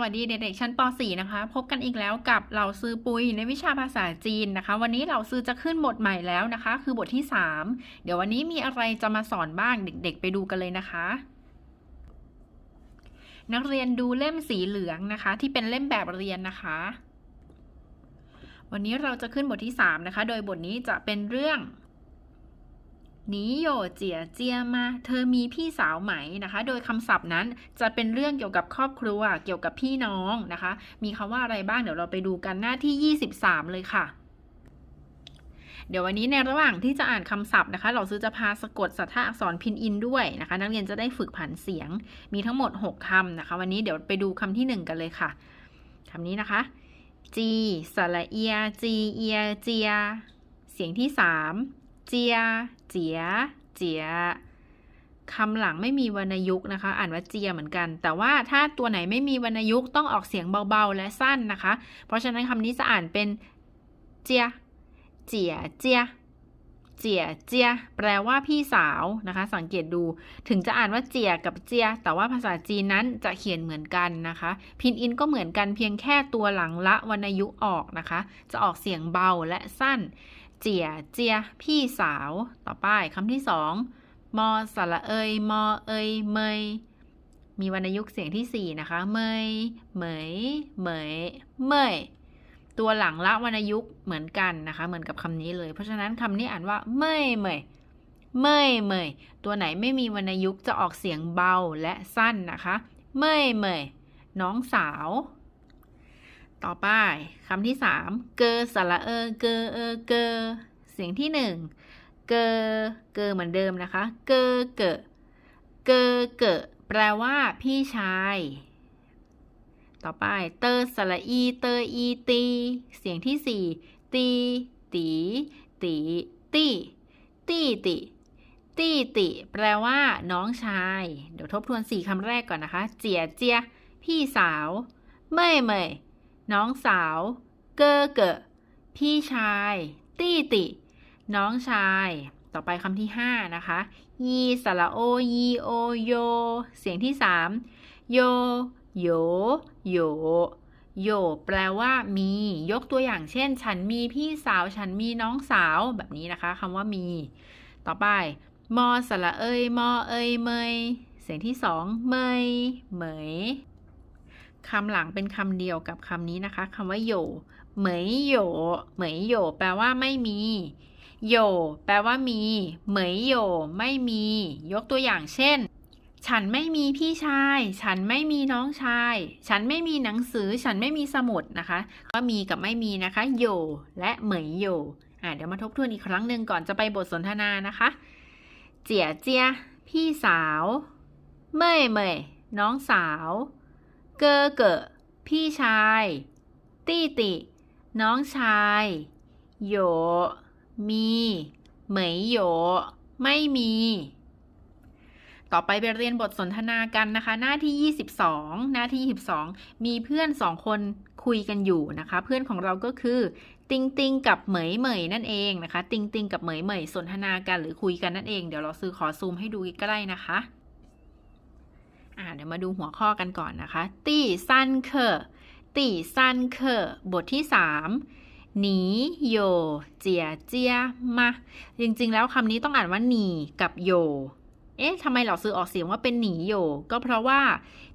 วัสดีเด็กๆชั้นป .4 นะคะ พบกันอีกแล้วกับเหล่าซื้อปุยในวิชาภาษาจีนนะคะ วันนี้เหล่าซื้อจะขึ้นบทใหม่แล้วนะคะ คือบทที่ 3 เดี๋ยววันนี้มีอะไรจะมาสอนบ้างเด็กๆ ไปดูกันเลยนะคะ นักเรียนดูเล่มสีเหลืองนะคะ ที่เป็นเล่มแบบเรียนนะคะ วันนี้เราจะขึ้นบทที่ 3 นะคะ โดยบทนี้จะเป็นเรื่อง หนีโยเจียเจียมา เธอมีพี่สาวไหมนะคะ โดยคำศัพท์นั้นจะเป็นเรื่องเกี่ยวกับครอบครัว เกี่ยวกับพี่น้องนะคะ มีคำว่าอะไรบ้างเดี๋ยวเราไปดูกันหน้าที่ 23 เลยค่ะเดี๋ยววันนี้ในระหว่างที่จะอ่านคำศัพท์นะคะ เราซื้อจะพาสะกดสัทธาอักษรพินอินด้วยนะคะ นักเรียนจะได้ฝึกผันเสียง มีทั้งหมด 6คำนะคะ วันนี้เดี๋ยวไปดูคำที่ 1 กันเลยค่ะคำนี้นะคะ จีสระเอียจีเอียเจีย เสียงที่ 3 เจีย เจีย เจียคำหลังไม่มีวรรณยุกต์นะคะ อ่านว่าเจียเหมือนกัน แต่ว่าถ้าตัวไหนไม่มีวรรณยุกต์ต้องออกเสียงเบาๆและสั้นนะคะ เพราะฉะนั้นคำนี้จะอ่านเป็นเจีย เจีย เจีย เจีย เจีย แปลว่าพี่สาวนะคะ สังเกตดู ถึงจะอ่านว่าเจียกับเจีย แต่ว่าภาษาจีนนั้นจะเขียนเหมือนกันนะคะ พินอินก็เหมือนกันเพียงแค่ตัวหลังละวรรณยุกต์ออกนะคะ จะออกเสียงเบาและสั้น เจียเจีย พี่สาว ต่อไปคำที่สองมอสระเอย มอเอย เมย มีวรรณยุกต์เสียงที่สี่นะคะ เมย เหมย เหมย เมย ตัวหลังละวรรณยุกต์เหมือนกันนะคะ เหมือนกับคำนี้เลย เพราะฉะนั้นคำนี้อ่านว่า เมย เมย เมย เมย ตัวไหนไม่มีวรรณยุกต์จะออกเสียงเบาและสั้นนะคะ เมย เมย น้องสาว ต่อไปคำที่สามเกอสระเออเกอเออเกอเสียงที่หนึ่งเกอเกอเหมือนเดิมนะคะ เกอเกอเกอเกอแปลว่าพี่ชาย ต่อไป เตอสระอี เตออีตี เสียงที่สี่ตีตีตีตีตีตีตี้ตีแปลว่า น้องชาย เดี๋ยวทบทวนสี่คำแรกก่อนนะคะ เจียเจีย พี่สาว เม่ยเม่ย น้องสาว เกอเกอพี่ชาย ตี้ติ น้องชาย ต่อไปคำที่ 5 นะคะ ยีสระโอ ยีโอโย เสียงที่ 3 โย โย โย โย แปลว่ามี ยกตัวอย่างเช่น ฉันมีพี่สาว ฉันมีน้องสาว แบบนี้นะคะคำว่ามี ต่อไป มอสระเอย มอเอย เมย เสียงที่2เมยเหมย คำหลังเป็นคำเดียวกับคำนี้นะคะคำว่าโยเหมยโยเหมยโยแปลว่าไม่มีโยแปลว่ามี เหมยโยไม่มี ยกตัวอย่างเช่น ฉันไม่มีพี่ชาย ฉันไม่มีน้องชาย ฉันไม่มีหนังสือ ฉันไม่มีสมุดนะคะ ก็มีกับไม่มีนะคะโยและเหมยโยอะเดี๋ยวมาทบทวนอีกครั้งหนึ่งก่อนจะไปบทสนทนานะคะ เจียเจียพี่สาว เมยเมยน้องสาว เกอเกอพี่ชาย ตี้ติ น้องชาย โย มี เหมยโย ไม่มี ต่อไปไปเรียนบทสนทนากันนะคะ หน้าที่ 22 หน้าที่ 22 มีเพื่อนสองคนคุยกันอยู่นะคะ เพื่อนของเราก็คือ ติงติงกับเหมยเหมยนั่นเองนะคะ ติงติงกับเหมยเหมยสนทนากันหรือคุยกันนั่นเอง เดี๋ยวเราซื้อขอซูมให้ดูใกล้ๆนะคะ อ่าเดี๋ยวมาดูหัวข้อกันก่อนนะคะ ตีซันเคอตี้ซันเคอบทที่ 3 หนีโย เจียเจียมา จริงๆ แล้วคำนี้ต้องอ่านว่าหนีกับโย เอ๊ะทำไมเราซื้อออกเสียงว่าเป็นหนีโย ก็เพราะว่า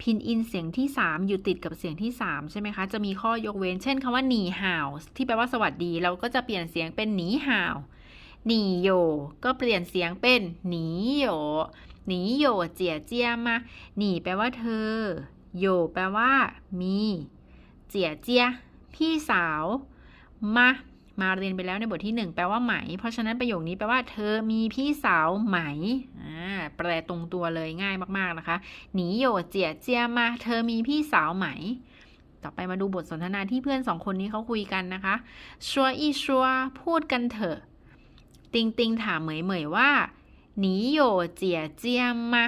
พินอินเสียงที่ 3 อยู่ติดกับเสียงที่ 3 ใช่ไหมคะ จะมีข้อยกเว้น เช่นคำว่าหนีห่าวที่แปลว่าสวัสดี เราก็จะเปลี่ยนเสียงเป็นหนีห่าวหนีโย ก็เปลี่ยนเสียงเป็นหนีโย หนีโยเจียเจียมา หนีแปลว่าเธอ โยแปลว่า มี เจียเจีย พี่สาว มา มาเรียนไปแล้วในบทที่ 1 แปลว่าไหม เพราะฉะนั้นประโยคนี้แปลว่าเธอมีพี่สาวไหม อ่า แปลตรงตัวเลยง่ายมากๆนะคะ หนีโยเจียเจียมา เธอมีพี่สาวไหมต่อไปมาดูบทสนทนาที่เพื่อนสองคนนี้เขาคุยกันนะคะชัวอีชัวพูดกันเถอะ ติงติงถามเหมยเหมยว่า หนีโยเจียเจียมมา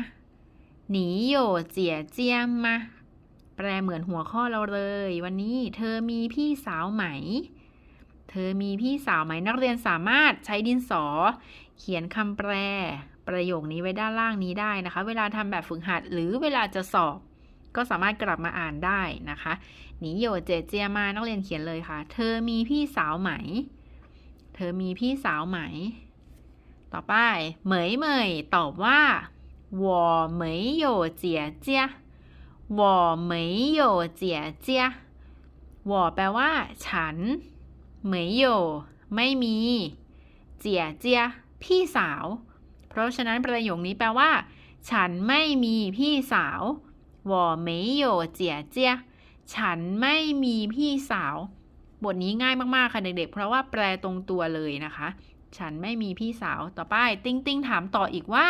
หนีโยเจียเจียมมาแปลเหมือนหัวข้อเราเลย วันนี้เธอมีพี่สาวไหม เธอมีพี่สาวไหมนักเรียนสามารถใช้ดินสอ เขียนคำแปล ประโยคนี้ไว้ด้านล่างนี้ได้นะคะ เวลาทำแบบฝึกหัดหรือเวลาจะสอบ ก็สามารถกลับมาอ่านได้นะคะหนีโยเจเจียมานักเรียนเขียนเลยค่ะ เธอมีพี่สาวไหม เธอมีพี่สาวไหม ต่อไป เหมยเหมยตอบว่า我没有姐姐我没有姐姐我แปลว่า ฉันเหมยโยไม่มีเจียเจียพี่สาว เพราะฉะนั้นประโยคนี้แปลว่า ฉันไม่มีพี่สาว我没有姐姐ฉันไม่มีพี่สาว บทนี้ง่ายมากๆค่ะเด็กๆ เพราะว่าแปลตรงตัวเลยนะคะ ฉันไม่มีพี่สาวต่อไป ติ้งติ้งถามต่ออีกว่า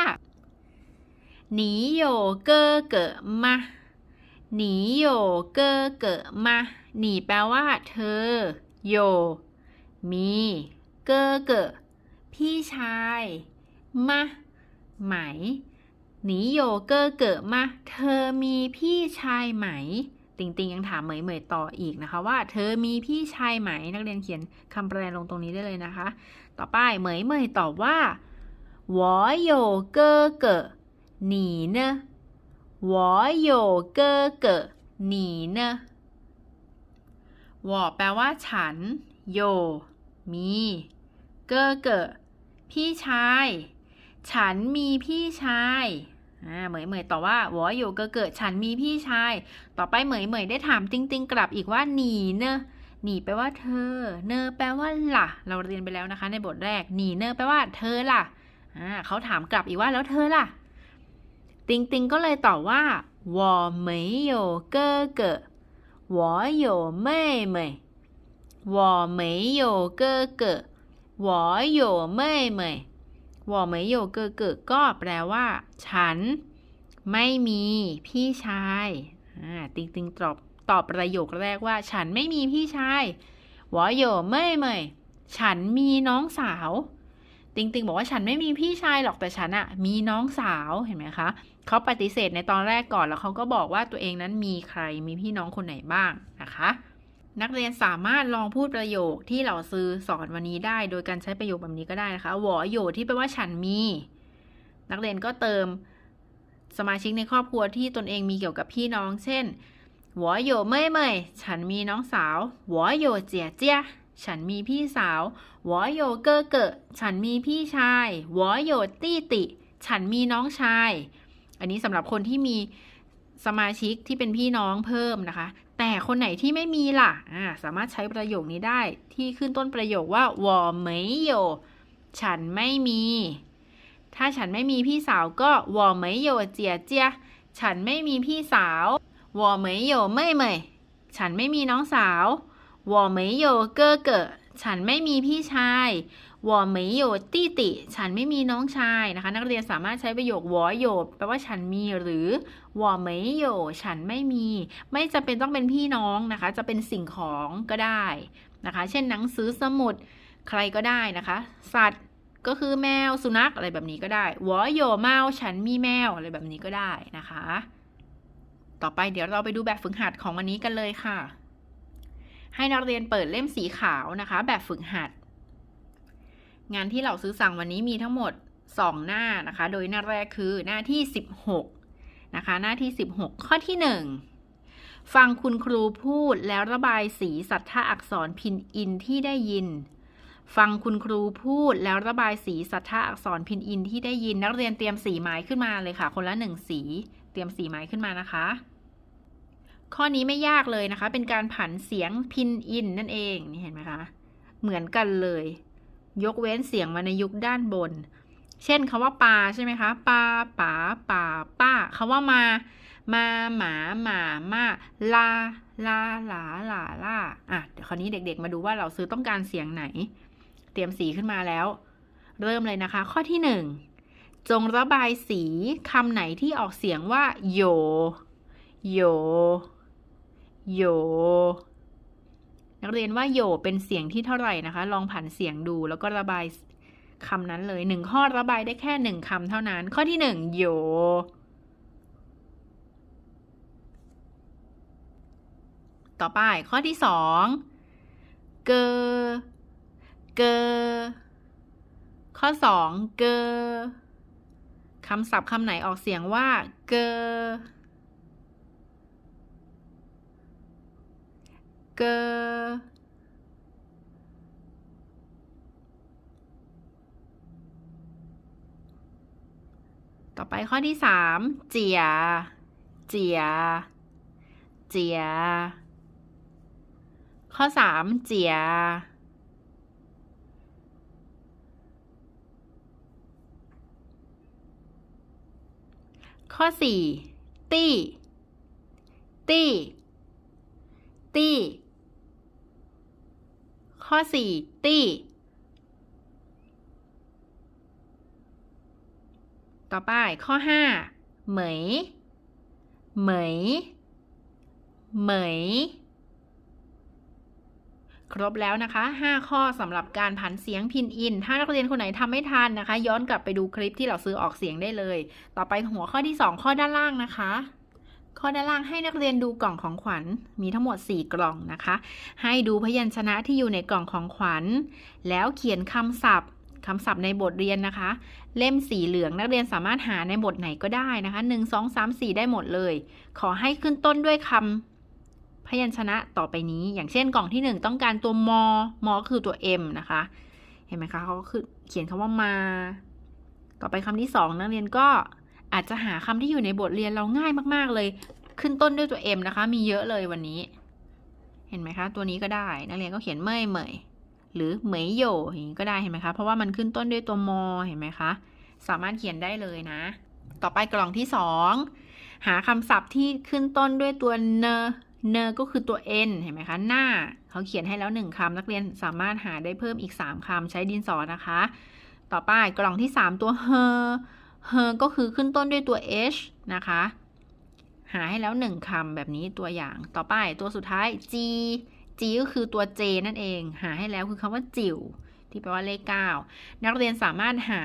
หนีโยเกอเกอมาหนีโยเกอเกอมาหนีแปลว่า เธอโยมีเกอเกอพี่ชายมาไหม หนีโยเกอเกิดมา เธอมีพี่ชายไหม ติงติงยังถามเหมยเหมยต่ออีกนะคะ ว่า เธอมีพี่ชายไหม นักเรียนเขียนคำแปลลงตรงนี้ได้เลยนะคะ ต่อไปเหมยเหมยตอบว่า我有哥哥你呢我有哥哥你呢วอแปลว่า ฉัน โย มี เกอเกอพี่ชาย ฉันมีพี่ชายอ่าเหมยเหมยตอบว่าวอโยเกอเกอฉันมีพี่ชาย ต่อไปเหมยเหมยได้ถามติงติงกลับอีกว่าหนีเนอะ หนีแปลว่าเธอ เนอแปลว่าล่ะ เราเรียนไปแล้วนะคะ ในบทแรก หนีเนอแปลว่าเธอล่ะเขาถามกลับอีกว่าแล้วเธอล่ะ ติงติงก็เลยตอบว่าวอเหมยโยเกอเกอวอโยเม่เ哥ยวอเหมยโยเก็แปลว่า ฉัน ไม่มีพี่ชายติงติงตอบ ตอบประโยคแรกว่า ฉันไม่มีพี่ชายวอโยเม่เม่ยฉันมีน้องสาว ติงติงบอกว่าฉันไม่มีพี่ชายหรอกแต่ฉันอะมีน้องสาวเห็นไหมคะเขาปฏิเสธในตอนแรกก่อนแล้วเขาก็บอกว่าตัวเองนั้นมีใครมีพี่น้องคนไหนบ้างนะคะ นักเรียนสามารถลองพูดประโยคที่เหล่าซื้อสอนวันนี้ได้ โดยการใช้ประโยคแบบนี้ก็ได้นะคะวอโยที่แปลว่าฉันมี นักเรียนก็เติมสมาชิกในครอบครัวที่ตนเองมีเกี่ยวกับพี่น้อง เช่น หวอโยเม่เม่ฉันมีน้องสาวหวอโยเจียเจียฉันมีพี่สาวหวอโยเกอเกอฉันมีพี่ชายหวอโยตี้ติ ฉันมีน้องชาย อันนี้สำหรับคนที่มีสมาชิกที่เป็นพี่น้องเพิ่มนะคะ แต่คนไหนที่ไม่มีล่ะอ่าสามารถใช้ประโยคนี้ได้ที่ขึ้นต้นประโยคว่าวอเหมยโยฉันไม่มี ถ้าฉันไม่มีพี่สาวก็วอเหมยโยเจียเจีย ฉันไม่มีพี่สาว วอเหมยโยเม่ยเม่ยฉันไม่มีน้องสาววอเหมยโยเกอเกอฉันไม่มีพี่ชายวอเหมยโยตี้ติ ฉันไม่มีน้องชายนะคะ นักเรียนสามารถใช้ประโยควอโยแปลว่าฉันมีหรือวอเหมยโยฉันไม่มี ไม่จำเป็นต้องเป็นพี่น้องนะคะ จะเป็นสิ่งของก็ได้นะคะ เช่นหนังสือสมุดใครก็ได้นะคะ สัตว์ก็คือแมวสุนัขอะไรแบบนี้ก็ได้วอโยเมาฉันมีแมวอะไรแบบนี้ก็ได้นะคะ ต่อไปเดี๋ยวเราไปดูแบบฝึกหัดของวันนี้กันเลยค่ะ ให้นักเรียนเปิดเล่มสีขาวนะคะ แบบฝึกหัด งานที่เราซื้อสั่งวันนี้มีทั้งหมด 2 หน้านะคะ โดยหน้าแรกคือหน้าที่ 16 นะคะ หน้าที่ 16 ข้อที่ 1 ฟังคุณครูพูดแล้วระบายสีสัทธาอักษรพินอินที่ได้ยิน ฟังคุณครูพูดแล้วระบายสีสัทธาอักษรพินอินที่ได้ยิน นักเรียนเตรียมสีไม้ขึ้นมาเลยค่ะ คนละหนึ่งสีเตรียมสีไม้ขึ้นมานะคะ ข้อนี้ไม่ยากเลยนะคะ เป็นการผันเสียงพินอินนั่นเอง นี่เห็นไหมคะ เหมือนกันเลย ยกเว้นเสียงวรรณยุกต์ด้านบน เช่นคาว่าปลาใช่ไหมคะ ปลาป๋าป่าป้าคาว่ามา มาหมาหมามาลา ลาหลาหลาล่าอะ เดี๋ยวคราวนี้เด็กๆ มาดูว่าเราซื้อต้องการเสียงไหน เตรียมสีขึ้นมาแล้ว เริ่มเลยนะคะ ข้อที่หนึ่งจงระบายสีคำไหนที่ออกเสียงว่าโย โย โย นักเรียนว่าโยเป็นเสียงที่เท่าไหร่นะคะ ลองผันเสียงดูแล้วก็ระบายคำนั้นเลยหนึ่งข้อระบายได้แค่หนึ่งคำเท่านั้น ข้อที่หนึ่งโย ต่อไปข้อที่สองเกอ เกอ ข้อสองเกอคำศัพท์คำไหนออกเสียงว่า เกอ เกอต่อไปข้อที่สามเจีย เจีย เจีย ข้อสามเจีย ข้อสี่ตี้ตี้ตี้ ข้อสี่ตี้ ต่อไปข้อห้าเหมย เหมย เหมย ครบแล้วนะคะ 5 ข้อสำหรับการผันเสียงพินอิน ถ้านักเรียนคนไหนทำไม่ทันนะคะ ย้อนกลับไปดูคลิปที่เราซื้อออกเสียงได้เลย ต่อไปหัวข้อที่ 2 ข้อด้านล่างนะคะ ข้อด้านล่างให้นักเรียนดูกล่องของขวัญมีทั้งหมด 4 กล่องนะคะ ให้ดูพยัญชนะที่อยู่ในกล่องของขวัญ แล้วเขียนคำศัพท์คำศัพท์ในบทเรียนนะคะ เล่มสีเหลืองนักเรียนสามารถหาในบทไหนก็ได้นะคะ 1 2 3 4 ได้หมดเลย ขอให้ขึ้นต้นด้วยคำพยัญชนะต่อไปนี้ อย่างเช่นกล่องที่ 1 ต้องการตัวมอมอคือตัว M นะคะ เห็นไหมคะเขาก็คือเขียนคำว่ามา ต่อไปคำที่ 2 นักเรียนก็ อาจจะหาคำที่อยู่ในบทเรียนเราง่ายมาก ๆ เลย ขึ้นต้นด้วยตัว M นะคะ มีเยอะเลยวันนี้ เห็นไหมคะ ตัวนี้ก็ได้นักเรียนก็เขียนเมยเมยหรือเหมยโยอย่างนี้ก็ได้เห็นไหมคะ เพราะว่ามันขึ้นต้นด้วยตัวมอเห็นไหมคะ สามารถเขียนได้เลยนะ ต่อไปกล่องที่สองหาคำศัพท์ที่ขึ้นต้นด้วยตัวเนเนก็คือตัว n เห็นไหมคะ หน้า เขาเขียนให้แล้วหนึ่งคำนักเรียนสามารถหาได้เพิ่มอีก 3คำใช้ดินสอนะคะ ต่อไปกล่องที่ 3 ตัวเฮ เฮก็คือขึ้นต้นด้วยตัว h นะคะ หาให้แล้วหนึ่งคำแบบนี้ตัวอย่าง ต่อไปตัวสุดท้าย g G ก็คือตัว J นั่นเอง หาให้แล้วคือคำว่าจิ๋วที่แปลว่าเลข 9 นักเรียนสามารถหา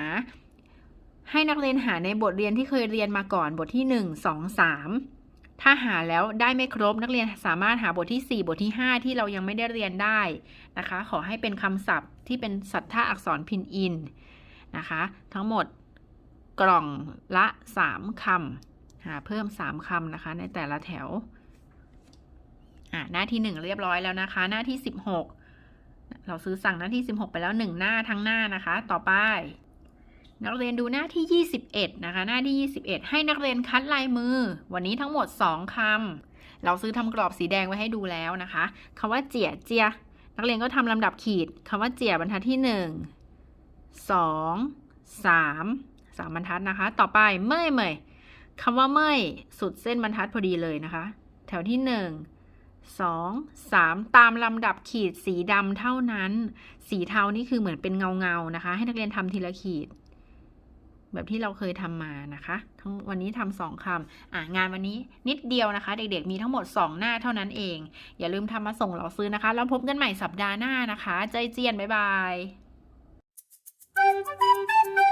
ให้นักเรียนหาในบทเรียนที่เคยเรียนมาก่อนบทที่ 1 2 3 ถ้าหาแล้วได้ไม่ครบนักเรียนสามารถหาบทที่ 4 บทที่ 5 ที่เรายังไม่ได้เรียนได้นะคะ ขอให้เป็นคำศัพท์ที่เป็นสัทธาอักษรพินอินนะคะ ทั้งหมด กล่องละ 3คำหาเพิ่ม 3คำนะคะ ในแต่ละแถว อะหน้าที่หนึ่งเรียบร้อยแล้วนะคะ หน้าที่สิบหกเราซื้อสั่งหน้าที่สิบหกไปแล้วหนึ่งหน้าทั้งหน้านะคะ ต่อไป นักเรียนดูหน้าที่ยี่สิบเอ็ดนะคะ หน้าที่ยี่สิบเอ็ดให้นักเรียนคัดลายมือ วันนี้ทั้งหมดสองคำเราซื้อทำกรอบสีแดงไว้ให้ดูแล้วนะคะคำว่าเจียเจียนักเรียนก็ทำลำดับขีดคำว่าเจียบรรทัดที่หนึ่ง สามบรรทัดนะคะ ต่อไปเมื่อยเมื่อยคำว่าเมื่อยสุดเส้นบรรทัดพอดีเลยนะคะ แถวที่หนึ่งสองสามตามลำดับขีดสีดำเท่านั้น สีเทานี่คือเหมือนเป็นเงาเงานะคะ ให้นักเรียนทำทีละขีด แบบที่เราเคยทำมานะคะ ทั้งวันนี้ทำสองคำอะงานวันนี้นิดเดียวนะคะ เด็กๆมีทั้งหมด 2 หน้าเท่านั้นเอง อย่าลืมทำมาส่งเราซื้อนะคะ แล้วพบกันใหม่สัปดาห์หน้านะคะ ใจเจียน บ๊ายบาย